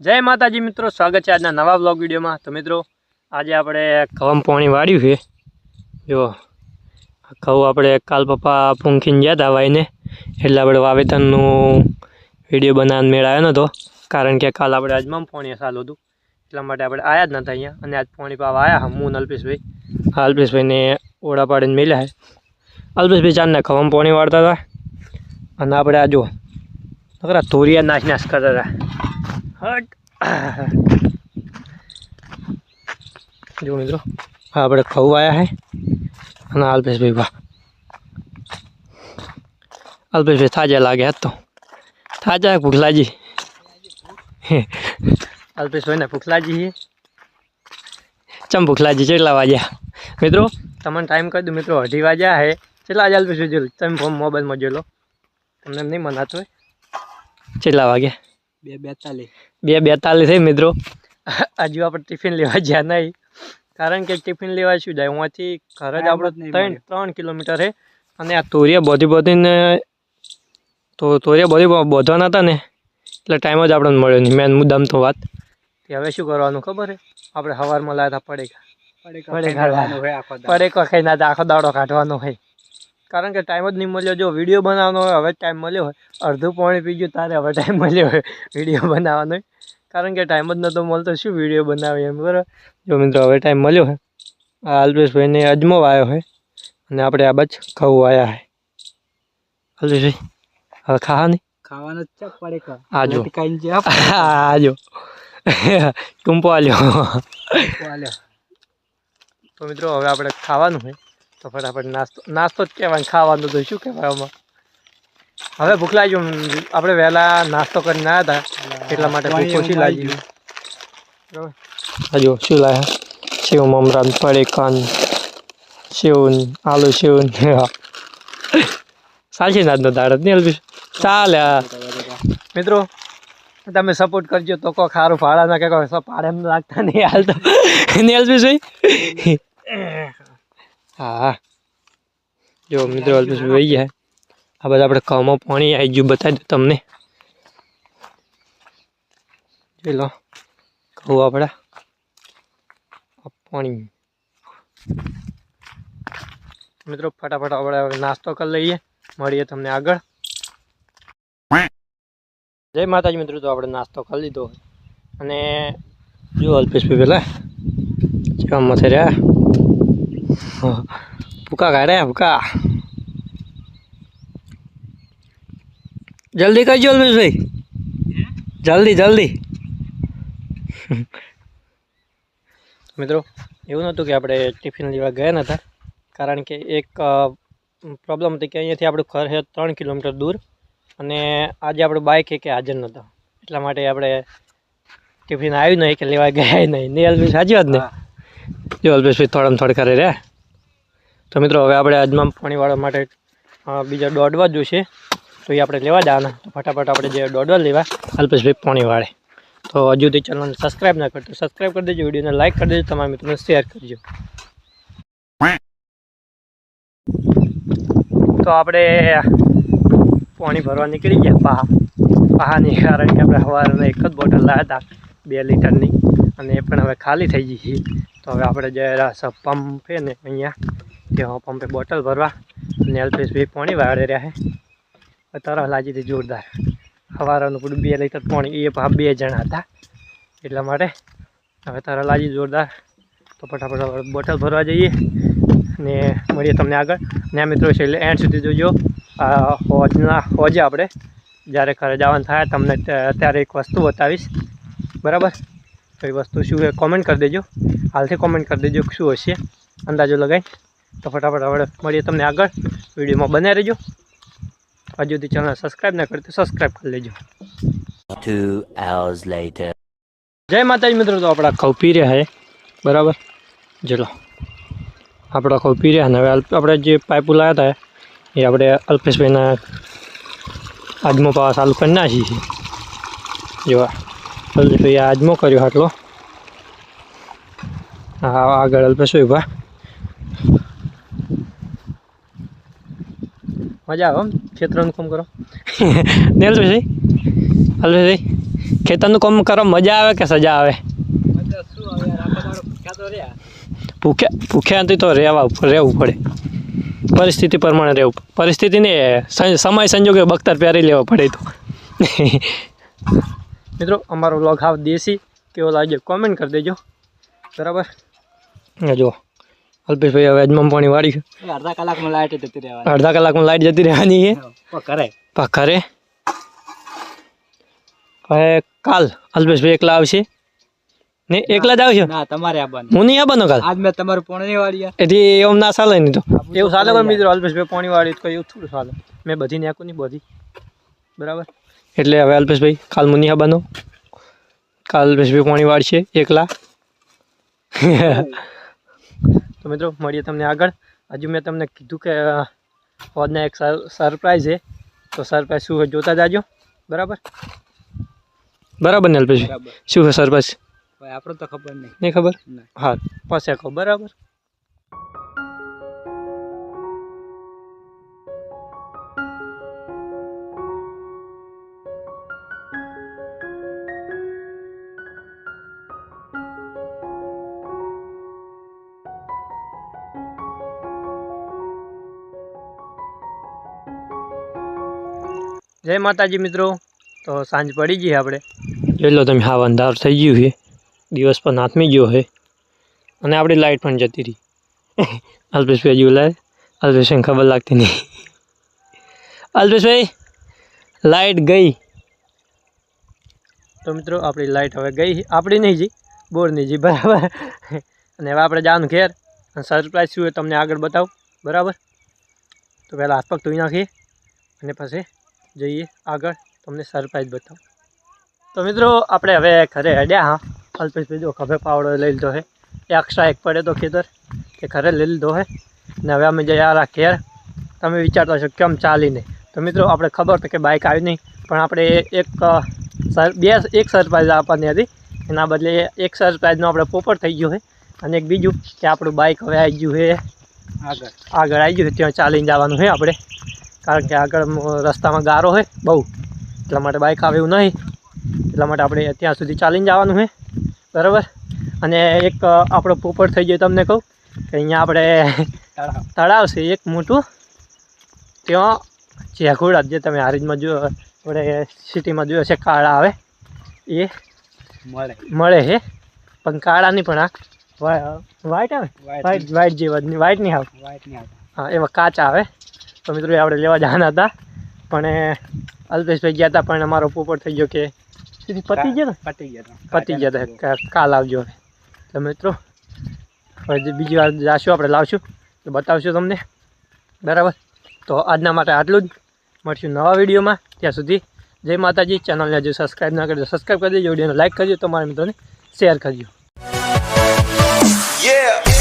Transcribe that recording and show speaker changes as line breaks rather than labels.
જય માતાજી મિત્રો, સ્વાગત છે આજના નવા બ્લોગ વિડીયોમાં. તો મિત્રો, આજે આપણે ખવમ પાણી વાળ્યું છે. જો ખવું આપણે કાલ પપ્પા પૂંખીને ગયા હતા વાઈને, એટલે આપણે વાવેતરનું વીડિયો બનાવીને મેળાયો નહોતો કારણ કે કાલ આપણે અજમામ પાણી સારું હતું. એટલા માટે આપણે આવ્યા જ નહોતા અહીંયા. અને આજ પાણી પાવા આવ્યા હું અલ્પેશભાઈ. અલ્પેશભાઈને ઓળા પાડીને મેળ્યા છે. અલ્પેશભાઈ ચાંદને ખવમ પાણી વાળતા હતા અને આપણે આ જો, નકરા ધોરિયા નાશ નાશ કરતા હતા હટ. જો મિત્રો હા આપણે ખવું આવ્યા હે. અને અલ્પેશભાઈ વાહ. અલ્પેશભાઈ થાજા લાગે હતો તો. થાજા ભૂખલાજી અલ્પેશભાઈને ભૂખલાજી છે ચમ ભૂખલાજી કેટલા વાગ્યા? મિત્રો, તમને ટાઈમ કહી દઉં, મિત્રો, અઢી વાગ્યા હે. કેટલા વાગ્યા અલ્પેશભાઈ જોયું તમે ફોન મોબાઈલમાં જોઈ લો. તમને એમ નહીં મનાતું હોય. કેટલા વાગ્યા?
બે બેતાલીસ.
બે બેતાલીસ મિત્રો. હજુ આપણે ટિફિન લેવા જ્યાં નહીં. કારણ કે ટિફિન લેવા શું જાય? અહીંયાથી ઘર જ આપણે ત્રણ ત્રણ કિલોમીટર છે અને આ તોરિયા બધી બધીને તો તોરિયા બધી બોધવાના હતા ને? એટલે ટાઈમ જ આપણને મળ્યો નહીં. મેન મુદ્દામ તો વાત. હવે શું કરવાનું ખબર છે આપણે સવારમાં લાયા હતા પડેકા. પડેકા ખાઈને આજે આખો દાડો કાઢવાનો હોય. કારણ કે ટાઈમ જ નહીં મળ્યો. જો વીડિયો બનાવવાનો હોય હવે ટાઈમ મળ્યો હોય. અડધું પાણી પી ગયું તારે હવે ટાઈમ મળ્યો હોય વીડિયો બનાવવાનો. કારણ કે ટાઈમ જ નહોતો મળતો શું વીડિયો બનાવે એમ બરાબર? જો મિત્રો હવે ટાઈમ મળ્યો હોય આ અલ્પેશભાઈને અજમો આવ્યો હોય અને આપણે આ બચ ખવું આવ્યા હોય અલ્પેશભાઈ હવે
ખાવાની? ખાવાનું છે પડે કા.
આ જો.
રોટી ખાઈને જે આપ,
આ જો. ટૂંપો આલ્યો. તો મિત્રો હવે આપણે ખાવાનું છે તો ફટાફટ નાસ્તો નાસ્તો જ કહેવાય ખાવાનું તો શું કહેવાય આમાં? હવે ભૂખ લાગી આપણે વહેલા નાસ્તો કરીને આવ્યા હતા એટલા માટે ભૂખ ઓછી લાગી. હજુ શું લાગે સેવ મમરાન પડેકાન સેવ આલુ સેવ સાચી નાદનો દાડત નહીં અલબી ચાલે. મિત્રો તમે સપોર્ટ કરજો તો કોઈ ખારું ફાળા ના કે કોઈ પાડે એમ લાગતા નહીં હાલ તો. નેલ્સ અલ્પેશભાઈ હા. જો મિત્રો ઓલમોસ્ટ વહી ગયા. આ બધા આપણે કમાં પાણી આવી ગયું બતાવી દઉં તમને. જોઈ લો કહું આપણા. પાણી. મિત્રો ફટાફટ આપણે હવે નાસ્તો કરી લઈએ. મળીએ તમને આગળ. જય માતાજી મિત્રો તો આપણે નાસ્તો કરી લીધો. અને જો અલ્પેશભાઈ પેલા જેવા મથે રહ્યા. ભૂકા કાઢે, ભૂકા. જલ્દી કરજો અલ્પેશભાઈ. જલ્દી જલ્દી. મિત્રો, એવું નહોતું કે આપણે ટિફિન લેવા ગયા નહોતા કારણ કે એક પ્રોબ્લેમ હતી કે અહીંયાથી આપણું ઘર છે ત્રણ કિલોમીટર દૂર અને આજે આપણું બાઇક કે હાજર નહોતો એટલા માટે આપણે ટિફિન આવ્યું નહીં કે લેવા ગયા નહીં. નહીં, અલ્પેશ, સાચી વાત ને. જો, અલ્પેશભાઈ, થોડામાં થોડ કરે રહે તો મિત્રો, હવે આપણે આજમાં પાણીવાળા માટે બીજા દોડવા જોઈશે તો એ આપણે લેવા જવાના. તો ફટાફટ આપણે જે દોડવા લેવા, અલ્પેશભાઈ પાણીવાળે. તો હજુ તે ચેનલને સબસ્ક્રાઈબ ના કરતો સબસ્ક્રાઈબ કરી દેજો, વિડીયોને લાઈક કરી દેજો, તમારા મિત્રોને શેર કરજો તો આપણે પાણી ભરવા નીકળી ગયા પાહા પાહાની, કારણ કે આપણે સવારના એક જ બોટલ લાવ્યા હતા, બે લીટરની. અને એ પણ હવે ખાલી થઈ ગઈ છે. તો હવે આપણે જે સ પંપ પંપે ને અહીંયા ત્યાં પંપે બોટલ ભરવા, અને અલ્પેશભાઈ પાણી વાળે રહ્યા છે. તરફ લાગી હતી જોરદાર. સવારનું પૂરું બે લીટર પાણી, એ ભાવ બે જણા હતા. એટલા માટે હવે તરફ લાગી જોરદાર. તો ફટાફટ બોટલ ભરવા જઈએ. ને મળીએ તમને આગળ. ને મિત્રો છે એટલે એન્ડ સુધી જોજો. હોજના, હોજે આપણે. જ્યારે ઘરે જવાનું થાય, તમને અત્યારે ત્યારે એક વસ્તુ બતાવીશ. બરાબર? તો એ વસ્તુ શું હોય કોમેન્ટ કરી દેજો. હાલથી કોમેન્ટ કરી દેજો શું હશે. અંદાજો લગાવી તો ફટાફટ આપણે મળીએ તમને આગળ. વિડીયોમાં બનાવી રહેજો. હજુ સુધી ચેનલ સબસ્ક્રાઈબ ના કરી તો સબસ્ક્રાઈબ કરી લેજો. જય માતાજી મિત્રો તો આપણા ખવ પી રહ્યા છે. બરાબર? ચલો. આપણા ખવ પી રહ્યા ને હવે આપણે જે પાઇપો લાવ્યા હતા એ આપણે અલ્પેશભાઈના આજમો પાવા ચાલુ કરી નાખીએ છીએ જોવા. અલ્પેશભાઈ આજમો કર્યો આટલો. હા, આગળ અલ્પેશભાઈ ભા મજા આવે ખેતરનું કામ કરો. ને અલ્પેશભાઈ? અલ્પેશભાઈ, ખેતરનું કામ કરો, મજા આવે કે સજા આવે?
ભૂખ્યા,
ભૂખ્યાથી તો રહેવા રહેવું પડે. પરિસ્થિતિ પ્રમાણે રહેવું પરિસ્થિતિને સમય સંજોગે બખ્તર પહેરી લેવા પડે તો. મિત્રો અમારો વ્લોગ હાવ દેશી કેવો લાગ્યો કોમેન્ટ કરી દેજો. બરાબર? જો અલ્પેશભાઈ હવે અજમામ પાણી
વાળી અડધા કલાકમાં લાઈટ જતી રહેવાની.
અડધા કલાકમાં લાઈટ જતી રહેવાની છે. પા ઘરે હવે કાલ અલ્પેશભાઈ એકલા આવશે. ને એકલા જ આવશે?
ના તમારે આવવાનું
હું નહીં આવવાનો કાલ?
આજ મેં તમારું પોણે વાળી
એથી એવું ના ચાલે નહીં તો. એવું ચાલે પણ મિત્રો અલ્પેશભાઈ પોણી વાળી તો એવું થોડું ચાલે મેં બધી નાખું નહીં બધી. બરાબર? એટલે હવે અલ્પેશભાઈ કાલ મુનિયા બનો કાલ અલ્પેશભાઈ પાણી વાળશે એકલા. તો મિત્રો મળીએ તમને આગળ. હજુ મેં તમને કીધું કે હોદના એક સરપ્રાઈઝ છે. તો સરપ્રાઈઝ શું હોય જોતા જાજો. બરાબર? બરાબર ને અલ્પેશભાઈ? શું છે સરપ્રાઈઝ?
ભાઈ આપણે તો ખબર નહીં.
નહીં ખબર? હા પછી કહો બરાબર. જય માતાજી મિત્રો. તો સાંજ પડી ગઈ આપણે. જોઈ લો તમે હા અંધાર થઈ ગયું છે. દિવસ પણ હાથમી ગયો છે. અને આપણી લાઇટ પણ જતી રહી. અલ્પેશભાઈ હજુ લાય અલ્પેશભાઈને ખબર લાગતી નહીં. અલ્પેશભાઈ લાઇટ ગઈ. તો મિત્રો આપણી લાઇટ હવે ગઈ આપણી નહીં જી બોરની જી બરાબર. અને હવે આપણે જવાનું ઘેર. અને સરપ્રાઈઝ શું હોય તમને આગળ બતાવું. બરાબર? તો પહેલાં હાથ પગ ધોઈ નાખીએ. અને પછી જઈએ આગળ તમને સરપ્રાઈઝ બતાવું. તો મિત્રો આપણે હવે ઘરે હેડ્યા હા. અલ્પેશભાઈ જો ખભે પાવડો લઈ લીધો છે. એક્સ્ટ્રા એક પડે તો ખેતર તે ઘરે લઈ લીધો છે. ને હવે અમે જઈ આ ઘેર. તમે વિચારતા હશો કેમ ચાલીને? તો મિત્રો આપણે ખબર તો કે બાઇક આવી નહીં પણ આપણે એક સર બે એક સરપ્રાઈઝ આપવાની હતી. એના બદલે એક સરપ્રાઈઝનો આપણે પોપર થઈ ગયો છે. અને એક બીજું કે આપણું બાઇક હવે આવી ગયું છે.
આગળ.
આગળ આવી ગયું છે ત્યાં ચાલીને જવાનું છે આપણે. કારણ કે આગળ રસ્તામાં ગારો હોય બહુ. એટલા માટે બાઇક આવે એવું નહીં. એટલા માટે આપણે ત્યાં સુધી ચાલીને જવાનું છે બરાબર? અને એક આપણો પોપટ થઈ ગયો તમને કહું કે અહીંયા આપણે
તળાવ.
છે એક મોટું. ત્યાં જેઘોડા જે તમે હારીજમાં જો આપણે સિટીમાં જોયો છે કાળા આવે. એ
મળે.
મળે છે પણ કાળાની પણ આ વ્હાઈટ આવે? વ્હાઈટ વ્હાઈટ જેવા વ્હાઈટ નહીં આવે.
વાઈટ નહીં આવે.
હા એવા કાચા આવે. તો મિત્રો આપણે લેવા જવાના હતા. પણ એ અલ્પેશભાઈ ગયા હતા પણ અમારો પોપટ થઈ ગયો કે સીધી પતી ગયો ને?
પતી ગયા
પતી ગયા હતા કાલ આવજો હવે. તો મિત્રો હવે બીજી વાર જાશું આપણે લાવશું. તો બતાવશું તમને. બરાબર? તો આજના માટે આટલું જ. મળશું નવા વિડીયોમાં. ત્યાં સુધી જય માતાજી. ચેનલને હજુ સબસ્ક્રાઈબ ના કરજો. સબસ્ક્રાઈબ કરી દેજો. વિડીયોને લાઈક કરજો. તમારા મિત્રોને શેર કરજો.
Yeah.